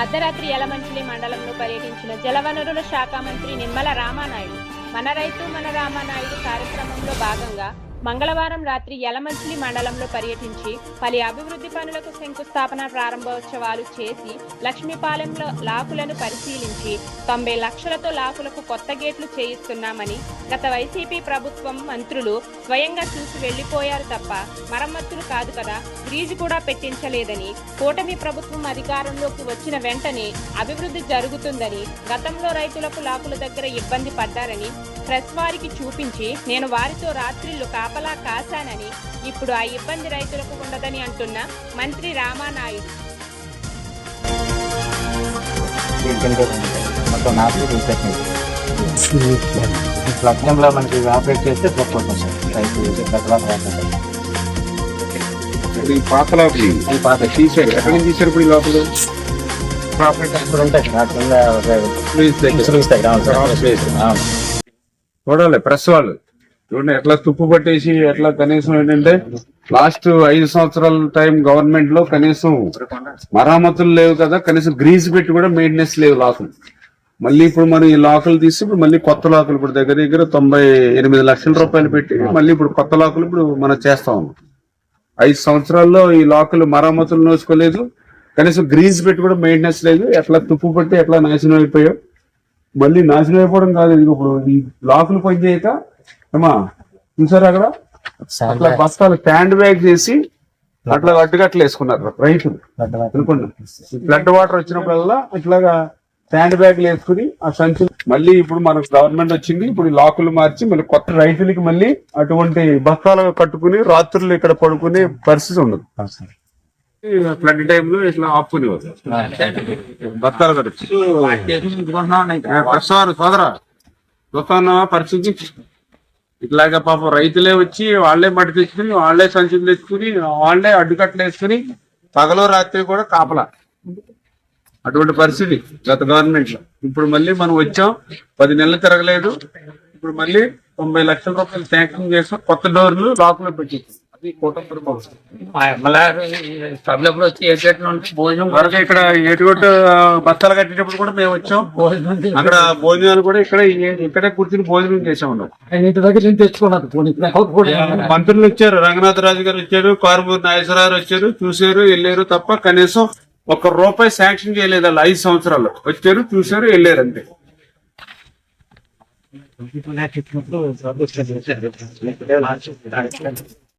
అర్ధరాత్రి యలమంచిలి మండలంలో పర్యటించిన జలవనరుల శాఖ మంత్రి నిమ్మల రామానాయుడు. మన రైతు మన రామానాయుడు కార్యక్రమంలో భాగంగా మంగళవారం రాత్రి యలమంచిలి మండలంలో పర్యటించి పలు అభివృద్ధి పనులకు శంకుస్థాపన ప్రారంభోత్సవాలు చేసి లక్ష్మీపాలెంలో లాకులను పరిశీలించి తొంభై లక్షలతో లాకులకు కొత్త గేట్లు చేయిస్తున్నామని గత వైసీపీ ప్రభుత్వం మంత్రులు స్వయంగా చూసి వెళ్ళిపోయారు తప్ప మరమ్మతులు కాదు కదా గ్రీజు కూడా పెట్టించలేదని కూటమి ప్రభుత్వం అధికారంలోకి వచ్చిన వెంటనే అభివృద్ధి జరుగుతుందని గతంలో రైతులకు లాకుల దగ్గర ఇబ్బంది పడ్డారని ప్రెస్ వారికి చూపించి నేను వారితో రాత్రిళ్ళు కాపలా కాశానని ఇప్పుడు ఆ ఇబ్బంది రైతులకు ఉండదని అంటున్న మంత్రి రామానాయుడు. లగ్నంలో మనకి ఆపరేట్ చేస్తే రైతు పాత లోపలి. ఈ పాత ఎక్కడి నుంచి ఇప్పుడు ఈ లోపల? చూడాలి ప్రెస్ వాళ్ళు. చూడండి ఎట్లా తుప్పు పట్టేసి ఎట్లా కనీసం ఏంటంటే లాస్ట్ ఐదు సంవత్సరాల టైం గవర్నమెంట్లో కనీసం మరామతులు లేవు కదా కనీసం గ్రీజ్ పెట్టి కూడా మెయింటెనెన్స్ లేవు లాకులు మళ్ళీ ఇప్పుడు మనం ఈ లాకులు తీసి ఇప్పుడు మళ్ళీ కొత్త లాకులు ఇప్పుడు దగ్గర దగ్గర తొంభై ఎనిమిది లక్షల రూపాయలు పెట్టి మళ్ళీ ఇప్పుడు కొత్త లాకులు ఇప్పుడు మనం చేస్తా ఉన్నాం. ఐదు సంవత్సరాల్లో ఈ లాకులు మరామతులు నోచుకోలేదు కనీసం గ్రీజ్ పెట్టి కూడా మెయింటెనెన్స్ లేదు ఎట్లా తుప్పు పట్టి ఎట్లా నాశనం అయిపోయావు మళ్ళీ నాశనం అయిపోవడం కాదు ఇప్పుడు ఈ లాకులు పనిచేయక ఏమా? చూసారు అక్కడ? అట్లా బస్తాలు స్టాండ్ బ్యాగ్ చేసి అట్లా అడ్డుగట్లు వేసుకున్నారు రైతులు. అనుకున్నా ఫ్లడ్ వాటర్ వచ్చినప్పుడల్లా ఇట్లాగా స్టాండ్ బ్యాగ్లు వేసుకుని ఆ సంచులు మళ్ళీ ఇప్పుడు మనకు గవర్నమెంట్ వచ్చింది ఇప్పుడు లాకులు మార్చి మళ్ళీ కొత్త రైతులకి మళ్ళీ అటువంటి బస్తాలు కట్టుకుని రాత్రులు ఇక్కడ పడుకునే పరిస్థితి ఉండదు ఫ్లడ్ టైంలో ఇట్లా ఆపుకునేవారు. బస్తాలు కట్టి ప్రసారు సోదరా. పరిస్థితి ఇట్లాగా పాపం రైతులే వచ్చి వాళ్ళే మట్టి తెచ్చుకుని వాళ్ళే సంచులు తెచ్చుకుని వాళ్ళే అడ్డుకట్టలు వేసుకుని పగలు రాత్రి కూడా కాపలా. అటువంటి పరిస్థితి గత గవర్నమెంట్లో. ఇప్పుడు మళ్ళీ మనం వచ్చాం పది నెలలు తిరగలేదు. ఇప్పుడు మళ్ళీ తొంభై లక్షల రూపాయలు శాంక్షన్ చేసాం కొత్త డోర్లు లోపల పెట్టించాం సభ్యులు వచ్చి ఏటెట్ నుండి భోజనం వరకు ఇక్కడ ఏటుగొట్టు బస్తాలు కట్టేటప్పుడు కూడా మేము వచ్చాం. భోజనం అక్కడ భోజనాలు కూడా ఇక్కడ ఇక్కడే కూర్చుని భోజనం చేసాం ఉన్నాం ఇంటి దగ్గర నుంచి కూడా మంత్రులు వచ్చారు రంగనాథ్ రాజు గారు వచ్చారు కారుమూరి నాగేశ్వరరావు వచ్చారు చూశారు వెళ్ళారు తప్ప కనీసం ఒక్క రూపాయి శాంక్షన్ చేయలేదు వాళ్ళు ఐదు సంవత్సరాలు. వచ్చారు చూశారు వెళ్ళారు అంతే. ఇప్పుడు